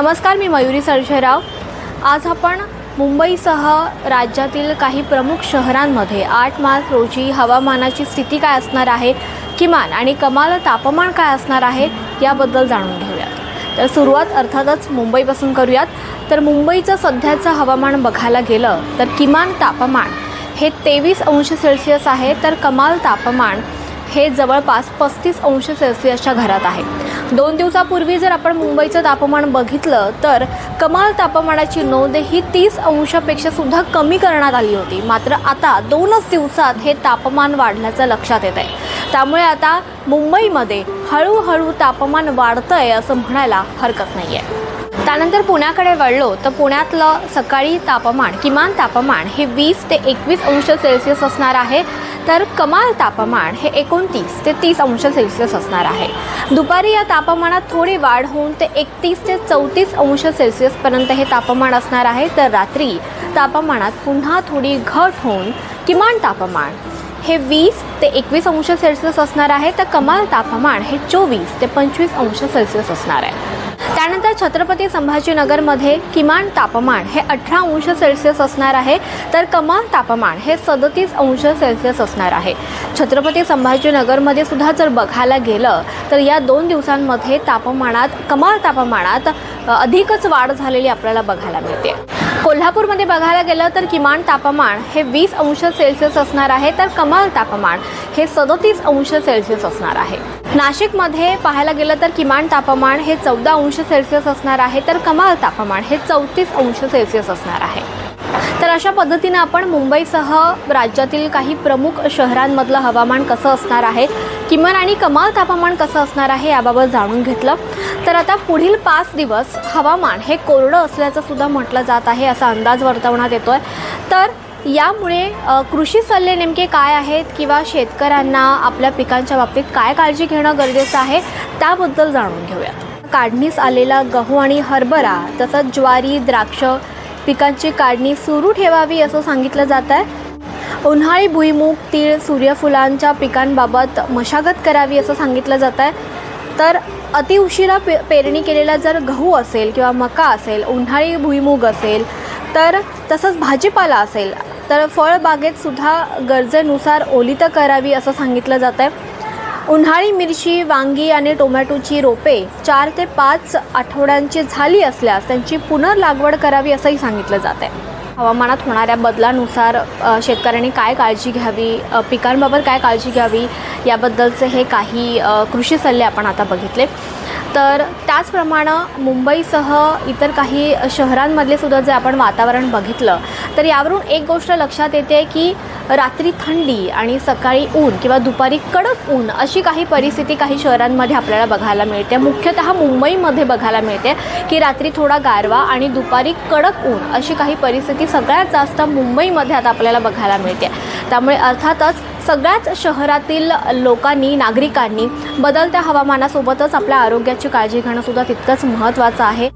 नमस्कार मी मयुरी सर्जेराव आज आपण मुंबईसह राज्यातील काही प्रमुख शहरांमध्ये आठ मार्च रोजी हवामानाची स्थिती काय असणार आहे किमान आणि कमाल तापमान काय असणार आहे याबद्दल जाणून घेऊयात. तर सुरुवात अर्थातच मुंबईपासून करूयात. तर मुंबईचं सध्याचं हवामान बघायला गेलं तर किमान तापमान हे तेवीस अंश सेल्सिअस आहे तर कमाल तापमान हे जवळपास पस्तीस अंश सेल्सिअसच्या घरात आहे. दोन दिवसापूर्वी जर आपण मुंबईचं तापमान बघितलं तर कमाल तापमानाची नोंद ही तीस अंशापेक्षा सुद्धा कमी करण्यात आली होती. मात्र आता दोनच दिवसात हे तापमान वाढल्याचं लक्षात येत आहे त्यामुळे आता मुंबईमध्ये हळूहळू तापमान वाढतंय असं म्हणायला हरकत नाही आहे त्यानंतर पुण्याकडे वळलो तर पुण्यातलं सकाळी तापमान किमान तापमान हे वीस ते एकवीस अंश सेल्सिअस असणार आहे. तर कमाल तापमान हे एकोणतीस ते तीस अंश सेल्सिअस असणार आहे. दुपारी या तापमानात थोडी वाढ होऊन ते एकतीस ते चौतीस अंश सेल्सिअसपर्यंत हे तापमान असणार आहे. तर रात्री तापमानात पुन्हा थोडी घट होऊन किमान तापमान हे वीस ते एकवीस अंश सेल्सिअस असणार आहे. तर कमाल तापमान हे चोवीस ते पंचवीस अंश सेल्सिअस असणार आहे. त्यानंतर छत्रपती संभाजीनगरमध्ये किमान तापमान हे अठरा अंश सेल्सिअस असणार आहे. तर कमाल तापमान हे सदतीस अंश सेल्सिअस असणार आहे. छत्रपती संभाजीनगरमध्ये सुद्धा जर बघायला गेलं तर या दोन दिवसांमध्ये तापमानात कमाल तापमानात अधिकच वाढ झालेली आपल्याला बघायला मिळते. कोल्हापूरमध्ये बघायला गेलं तर किमान तापमान हे वीस अंश सेल्सिअस असणार आहे. तर कमाल तापमान हे सदतीस अंश सेल्सिअस असणार आहे. नाशिकमध्ये पाहायला गेलं तर किमान तापमान हे चौदा अंश सेल्सिअस असणार आहे तर कमाल तापमान हे चौतीस अंश सेल्सिअस असणार आहे. तर अशा पद्धतीनं आपण मुंबईसह राज्यातील काही प्रमुख शहरांमधलं हवामान कसं असणार आहे किमान आणि कमाल तापमान कसं असणार आहे याबाबत जाणून घेतलं. तर आता पुढील पाच दिवस हवामान हे कोरडं असल्याचं सुद्धा म्हटलं जात आहे असा अंदाज वर्तवण्यात येतो आहे तर यामुळे कृषी सल्ले नेमके काय आहेत किंवा शेतकऱ्यांना आपल्या पिकांच्या बाबतीत काय काळजी घेणं गरजेचं आहे त्याबद्दल जाणून घेऊयात. काढणीस आलेला गहू आणि हरभरा तसंच ज्वारी द्राक्ष पिकांची काढणी सुरू ठेवावी असं सांगितलं जात आहे उन्हाळी भुईमूग तीळ सूर्यफुलांच्या पिकांबाबत मशागत करावी असं सांगितलं जात आहे तर अतिउशिरा पे पेरणी केलेला जर गहू असेल किंवा मका असेल उन्हाळी भुईमूग असेल तर तसंच भाजीपाला असेल तर फळबागेत सुद्धा गरजेनुसार ओलितं करावी असं सांगितलं जात आहे उन्हाळी मिरची वांगी आणि टोमॅटोची रोपे चार ते पाच आठवड्यांची झाली असल्यास त्यांची पुनर्लागवड करावी असंही सांगितलं जात आहे हवामानात होणाऱ्या बदलानुसार शेतकऱ्यांनी काय काळजी घ्यावी पिकांबाबत काय काळजी घ्यावी याबद्दलचे हे काही कृषी सल्ले आपण आता बघितले. तर त्याचप्रमाणे मुंबईसह इतर काही शहरांमधले सुद्धा जे आपण वातावरण बघितलं तर यावरून एक गोष्ट लक्षात येते की रात्री थंडी आणि सकाळी ऊन किंवा दुपारी कडक ऊन अशी काही परिस्थिती काही शहरांमध्ये आपल्याला बघायला मिळते. मुख्यतः मुंबईमध्ये बघायला मिळते की रात्री थोडा गारवा आणि दुपारी कडक ऊन अशी काही परिस्थिती सगळ्यात जास्त मुंबईमध्ये आता आपल्याला बघायला मिळते. त्यामुळे अर्थातच सगळ्याच शहरातील लोकांनी नागरिकांनी बदलत्या हवामानासोबतच आपल्या आरोग्याची काळजी घेणं सुद्धा तितकंच महत्त्वाचं आहे.